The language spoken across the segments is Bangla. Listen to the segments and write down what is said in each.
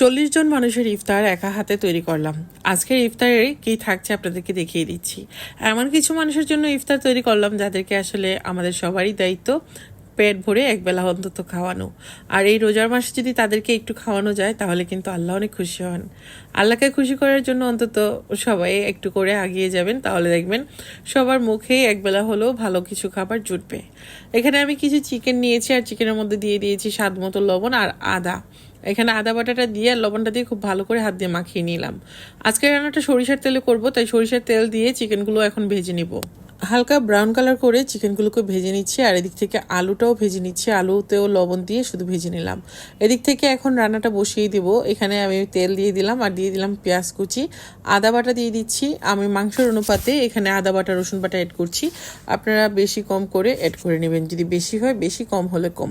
চল্লিশ জন মানুষের ইফতার একা হাতে তৈরি করলাম। আজকের ইফতারে কি থাকছে আপনাদেরকে দেখিয়ে দিচ্ছি। এমন কিছু মানুষের জন্য ইফতার তৈরি করলাম যাদেরকে আসলে আমাদের সবারই দায়িত্ব পেট ভরে একবেলা অন্তত খাওয়ানো। আর এই রোজার মাসে যদি তাদেরকে একটু খাওয়ানো যায়, তাহলে কিন্তু আল্লাহ অনেক খুশি হন। আল্লাহকে খুশি করার জন্য অন্তত সবাই একটু করে আগিয়ে যাবেন, তাহলে দেখবেন সবার মুখেই একবেলা হলেও ভালো কিছু খাবার জুটবে। এখানে আমি কিছু চিকেন নিয়েছি, আর চিকেনের মধ্যে দিয়ে দিয়েছি স্বাদ মতো লবণ আর আদা। এখানে আদা বাটাটা দিয়ে আর লবণটা দিয়ে খুব ভালো করে হাত দিয়ে মাখিয়ে নিলাম। আজকে রান্নাটা সরিষার তেলে করব, তাই সরিষার তেল দিয়ে চিকেনগুলো এখন ভেজে নিব। হালকা ব্রাউন কালার করে চিকেনগুলোকে ভেজে নিচ্ছি, আর এদিক থেকে আলুটাও ভেজে নিচ্ছি। আলুতেও লবণ দিয়ে শুধু ভেজে নিলাম। এদিক থেকে এখন রান্নাটা বসিয়ে দিব। এখানে আমি তেল দিয়ে দিলাম আর দিয়ে দিলাম পেঁয়াজ কুচি। আদা বাটা দিয়ে দিচ্ছি। আমি মাংসের অনুপাতে এখানে আদা বাটা, রসুন বাটা অ্যাড করছি। আপনারা বেশি কম করে অ্যাড করে নেবেন। যদি বেশি হয়, বেশি কম হলে কম।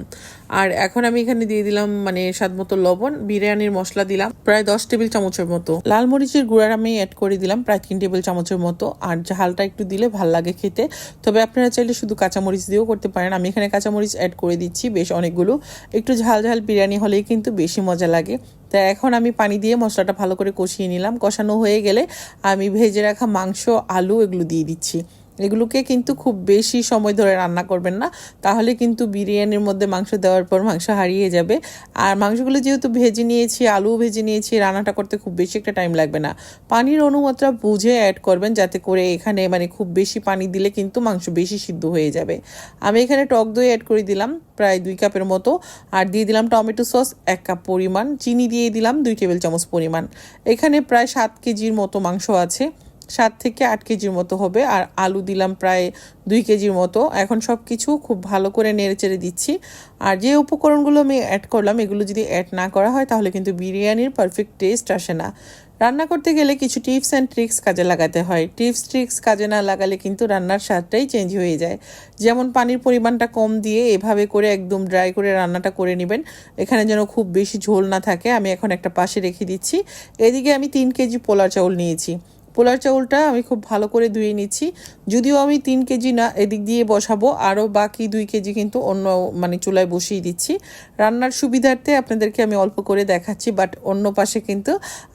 আর এখন আমি এখানে দিয়ে দিলাম মানে স্বাদ মতো লবণ। বিরিয়ানির মশলা দিলাম প্রায় দশ টেবিল চামচের মতো। লাল মরিচের গুঁড়ার আমি অ্যাড করে দিলাম প্রায় তিন টেবিল চামচের মতো। আর ঝালটা একটু দিলে ভালো লাগে তবে আপনারা চাইলে শুধু কাঁচামরিচ দিয়েও করতে পারেন। আমি এখানে কাঁচামরিচ অ্যাড করে দিচ্ছি, বেশ অনেকগুলো। একটু ঝাল ঝাল বিরিয়ানি হলেই কিন্তু বেশি মজা লাগে। তা এখন আমি পানি দিয়ে মশলাটা ভালো করে কষিয়ে নিলাম। কষানো হয়ে গেলে আমি ভেজে রাখা মাংস, আলু এগুলো দিয়ে দিচ্ছি। এগুলোকে কিন্তু খুব বেশি সময় ধরে রান্না করবেন না। তাহলে কিন্তু বিরিয়ানির মধ্যে মাংস দেওয়ার পর মাংস হারিয়ে যাবে। আর মাংসগুলো যেহেতু ভেজে নিয়েছি আলু ভেজে নিয়েছি, রান্নাটা করতে খুব বেশি একটা টাইম লাগবে না। পানির অনুমাত্রা বুঝে অ্যাড করবেন যাতে করে এখানে মানে খুব বেশি পানি দিলে কিন্তু মাংস বেশি সিদ্ধ হয়ে যাবে। আমি এখানে টক দই অ্যাড করে দিলাম, প্রায় দুই কাপের মতো। আর দিয়ে দিলাম টমেটো সস এক কাপ পরিমাণ। চিনি দিয়ে দিলাম দুই টেবিল চামচ পরিমাণ। এখানে প্রায় সাত কেজির মতো মাংস আছে। সাত থেকে আট কেজির মতো হবে, আর আলু দিলাম প্রায় দুই কেজির মতো। এখন সব কিছু খুব ভালো করে নেড়ে চেড়ে দিচ্ছি। আর যে উপকরণগুলো আমি অ্যাড করলাম, এগুলো যদি অ্যাড না করা হয়, তাহলে কিন্তু বিরিয়ানির পারফেক্ট টেস্ট আসে না। রান্না করতে গেলে কিছু টিপস অ্যান্ড ট্রিক্স কাজে লাগাতে হয়। টিপস ট্রিক্স কাজে না লাগালে কিন্তু রান্নার স্বাদটাই চেঞ্জ হয়ে যায়। যেমন পানির পরিমাণটা কম দিয়ে এভাবে করে একদম ড্রাই করে রান্নাটা করে নেবেন। এখানে যেন খুব বেশি ঝোল না থাকে, আমি এখন একটা পাশে রেখে দিচ্ছি। এদিকে আমি তিন কেজি পোলা চাউল নিয়েছি। পোলার চাউলটা আমি খুব ভালো করে ধুয়ে নিচ্ছি। যদিও আমি তিন কেজি না, এদিক দিয়ে বসাবো আরও বাকি দুই কেজি কিন্তু অন্য মানে চুলায় বসিয়ে দিচ্ছি। রান্নার সুবিধার্থে আপনাদেরকে আমি অল্প করে দেখাচ্ছি বাট অন্য পাশে কিন্তু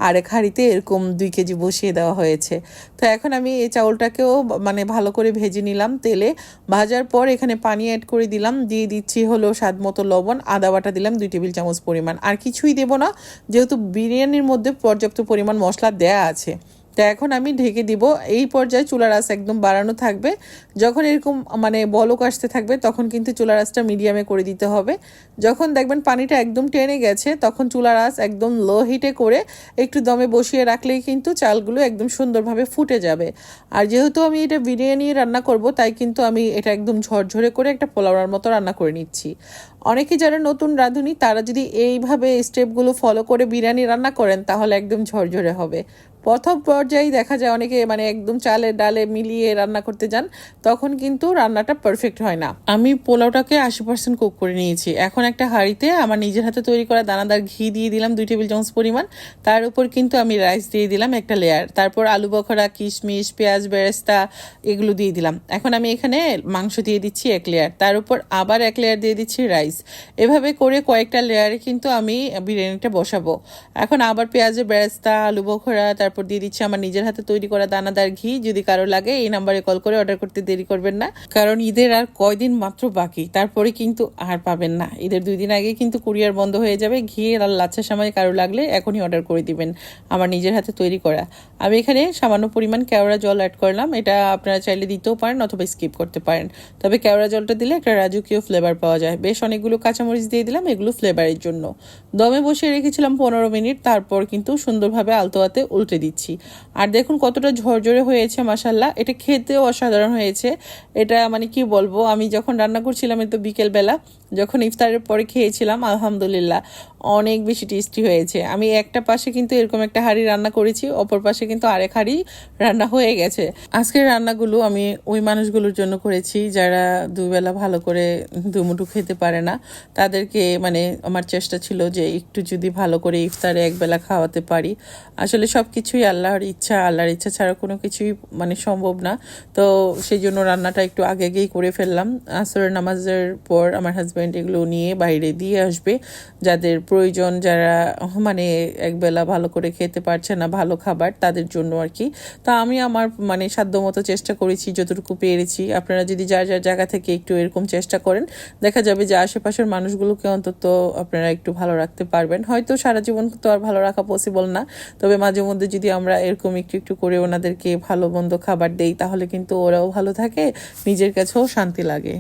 আরেক হাঁড়িতে এরকম দুই কেজি বসিয়ে দেওয়া হয়েছে। তো এখন আমি এই চাউলটাকেও মানে ভালো করে ভেজে নিলাম তেলে। ভাজার পর এখানে পানি অ্যাড করে দিলাম, দিয়ে দিচ্ছি হলো স্বাদ মতো লবণ, আদা বাটা দিলাম দুই টেবিল চামচ পরিমাণ। আর কিছুই দেবো না, যেহেতু বিরিয়ানির মধ্যে পর্যাপ্ত পরিমাণ মশলা দেয়া আছে। তো এখন আমি ঢেকে দিব। এই পর্যায়ে চুলার আঁচ একদম বাড়ানো থাকবে। যখন এরকম মানে বলক আসতে থাকবে, তখন কিন্তু চুলার আঁচটা মিডিয়ামে করে দিতে হবে। যখন দেখবেন পানিটা একদম টেনে গেছে, তখন চুলার আঁচ একদম লো হিটে করে একটু দমে বসিয়ে রাখলেই কিন্তু চালগুলো একদম সুন্দরভাবে ফুটে যাবে। আর যেহেতু আমি এটা বিরিয়ানি রান্না করব, তাই কিন্তু আমি এটা একদম ঝরঝরে করে একটা পোলাওয়ার মতো রান্না করে নিচ্ছি। অনেকে যারা নতুন রাঁধুনি, তারা যদি এইভাবে স্টেপগুলো ফলো করে বিরিয়ানি রান্না করেন, তাহলে একদম ঝরঝরে হবে। প্রথম পর্যায়ে দেখা যায় অনেকে মানে একদম চালে ডালে মিলিয়ে রান্না করতে যান, তখন কিন্তু রান্নাটা পারফেক্ট হয় না। আমি পোলাওটাকে আশি পার্সেন্ট কুক করে নিয়েছি। এখন একটা হাঁড়িতে আমার নিজের হাতে তৈরি করা দানাদার ঘি দিয়ে দিলাম দুই টেবিল চামচ পরিমাণ। তার উপর কিন্তু আমি রাইস দিয়ে দিলাম একটা লেয়ার তারপর আলু বখরা, কিশমিশ, পেঁয়াজ, বেরেস্তা এগুলো দিয়ে দিলাম। এখন আমি এখানে মাংস দিয়ে দিচ্ছি এক লেয়ার তার উপর আবার এক লেয়ার দিয়ে দিচ্ছি রাইস এভাবে করে কয়েকটা লেয়ারে কিন্তু আমি বিরিয়ানিটা বসাবো। এখন আবার পেঁয়াজের বেরেস্তা, আলু বখরা, তার তারপর দিয়ে দিচ্ছি আমার নিজের হাতে তৈরি করা দানাদার ঘি। যদি কারও লাগে, এই নাম্বারে কল করে অর্ডার করতে দেরি করবেন না। কারণ ঈদের আর কয়দিন মাত্র বাকি, তারপরে কিন্তু আর পাবেন না। ঈদের দুই দিন আগে কিন্তু কুরিয়ার বন্ধ হয়ে যাবে। ঘি আর লাচ্ছা সময় কারও লাগলে এখনই অর্ডার করে দিবেন আমার নিজের হাতে তৈরি করা। আমি এখানে সামান্য পরিমাণ কেওড়া জল অ্যাড করলাম। এটা আপনারা চাইলে দিতেও পারেন অথবা স্কিপ করতে পারেন। তবে কেওড়া জলটা দিলে একটা রাজকীয় ফ্লেভার পাওয়া যায়। বেশ অনেকগুলো কাঁচামরিচ দিয়ে দিলাম, এগুলো ফ্লেভারের জন্য। দমে বসে রেখেছিলাম পনেরো মিনিট, তারপর কিন্তু সুন্দরভাবে আলতোয়াতে উল্টে দিচ্ছি। আর দেখুন কতটা ঝরঝরে হয়েছে মাসাল্লাহ এটা খেতেও অসাধারণ হয়েছে। এটা মানে কি বলব, আমি যখন রান্না করছিলাম তো বিকেলবেলা যখন ইফতারের পরে খেয়েছিলাম, আলহামদুলিল্লাহ, অনেক বেশি টেস্টি হয়েছে। আমি একটা পাশে কিন্তু এরকম একটা হাঁড়ি রান্না করেছি, অপর পাশে কিন্তু আরেক হাঁড়ি রান্না হয়ে গেছে। আজকের রান্নাগুলো আমি ওই মানুষগুলোর জন্য করেছি, যারা দুবেলা ভালো করে দুমুটু খেতে পারে না, তাদেরকে মানে আমার চেষ্টা ছিল যে একটু যদি ভালো করে ইফতারে একবেলা খাওয়াতে পারি। আসলে সব কিছুই আল্লাহর ইচ্ছা আল্লাহর ইচ্ছা ছাড়া কোনো কিছুই মানে সম্ভব না। তো সেই জন্য রান্নাটা একটু আগে আগেই করে ফেললাম। আসরের নামাজের পর আমার হাজব্যান্ড ফ্রেন্ড এগুলো নিয়ে বাইরে দিয়ে আসবে। যাদের প্রয়োজন, যারা মানে একবেলা ভালো করে খেতে পারছে না, ভালো খাবার, তাদের জন্য আর কি। তা আমি আমার মানে সাধ্যমতো চেষ্টা করেছি, যতটুকু পেরেছি। আপনারা যদি যার যার জায়গা থেকে একটু এরকম চেষ্টা করেন, দেখা যাবে যে আশেপাশের মানুষগুলোকে অন্তত আপনারা একটু ভালো রাখতে পারবেন। হয়তো সারা জীবন তো আর ভালো রাখা পসিবল না, তবে মাঝে মধ্যে যদি আমরা এরকম একটু একটু করে ওনাদেরকে ভালো মন্দ খাবার দেই, তাহলে কিন্তু ওরাও ভালো থাকে, নিজের কাছেও শান্তি লাগে।